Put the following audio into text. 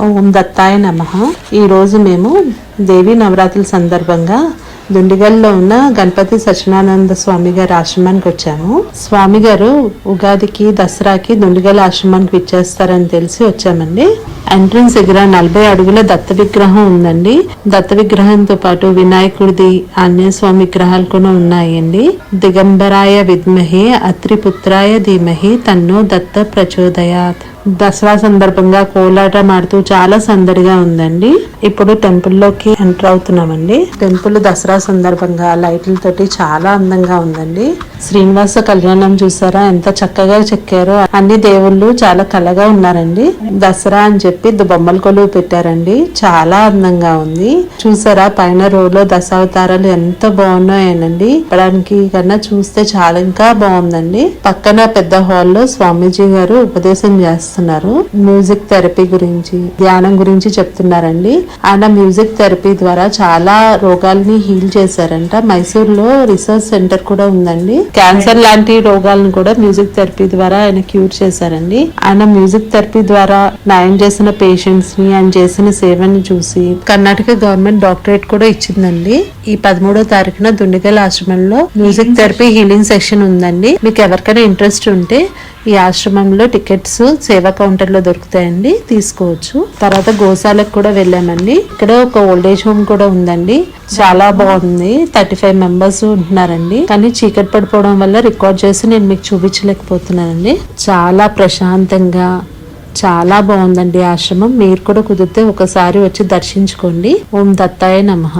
ఓం దత్తాయ నమ. ఈరోజు మేము దేవి నవరాత్రుల సందర్భంగా దుండిగల్లో ఉన్న గణపతి సత్యనారాయణ స్వామి గారి ఆశ్రమానికి వచ్చాము. స్వామి గారు ఉగాదికి దసరాకి దుండిగల్ ఆశ్రమానికి విచ్చేస్తారని తెలిసి వచ్చామండి. ఎంట్రన్స్ దగ్గర నలభై అడుగుల దత్త విగ్రహం ఉందండి. దత్త విగ్రహంతో పాటు వినాయకుడిది ఆంజనేయ స్వామి విగ్రహాలు కూడా ఉన్నాయండి. దిగంబరాయ విద్మహే అత్రిపుత్రాయ ధీమహి తన్ను దత్త ప్రచోదయాత్. దసరా సందర్భంగా కోలాట మాడుతూ చాలా సందడిగా ఉందండి. ఇప్పుడు టెంపుల్లోకి ఎంటర్ అవుతున్నామండి. టెంపుల్ దసరా సందర్భంగా లైట్లతోటి చాలా అందంగా ఉందండి. శ్రీనివాస కళ్యాణం చూసారా? ఎంత చక్కగా చెక్కారో. అన్ని దేవుళ్ళు చాలా కలగా ఉన్నారండి. దసరా అని చెప్పి చెప్పి బొమ్మల కొలువు పెట్టారండి. చాలా అందంగా ఉంది. చూసారా పైన రోలో దశావతారాలు ఎంత బాగున్నాయనండి. చెప్పడానికి కన్నా చూస్తే చాలా ఇంకా బాగుందండి. పక్కన పెద్ద హాల్లో స్వామీజీ గారు ఉపదేశం చేస్తున్నారు. మ్యూజిక్ థెరపీ గురించి ధ్యానం గురించి చెప్తున్నారండి. ఆయన మ్యూజిక్ థెరపీ ద్వారా చాలా రోగాల్ని హీల్ చేశారంట. మైసూర్లో రీసెర్చ్ సెంటర్ కూడా ఉందండి. క్యాన్సర్ లాంటి రోగాలను కూడా మ్యూజిక్ థెరపీ ద్వారా ఆయన క్యూర్ చేశారండి. ఆయన మ్యూజిక్ థెరపీ ద్వారా నయం చేసిన పేషెంట్స్ని ఆయన చేసిన సేవని చూసి కర్ణాటక గవర్నమెంట్ డాక్టరేట్ కూడా ఇచ్చిందండి. ఈ పదమూడో తారీఖున దుండిగల్ ఆశ్రమంలో మ్యూజిక్ థెరపీ హీలింగ్ సెక్షన్ ఉందండి. మీకు ఎవరికైనా ఇంట్రెస్ట్ ఉంటే ఈ ఆశ్రమంలో టికెట్స్ సేవా కౌంటర్లో దొరుకుతాయండి. తీసుకోవచ్చు. తర్వాత గోశాలకు కూడా వెళ్ళామండి. ఇక్కడ ఒక ఓల్డేజ్ హోమ్ కూడా ఉందండి. చాలా బాగుంది. థర్టీ ఫైవ్ మెంబర్స్ ఉంటున్నారండి. కానీ చీకటి పడిపోవడం వల్ల రికార్డ్ చేసి నేను మీకు చూపించలేకపోతున్నానండి. చాలా ప్రశాంతంగా చాలా బాగుందండి ఆశ్రమం. మీరు కూడా కుదిరితే ఒకసారి వచ్చి దర్శించుకోండి. ఓం దత్తాయ నమః.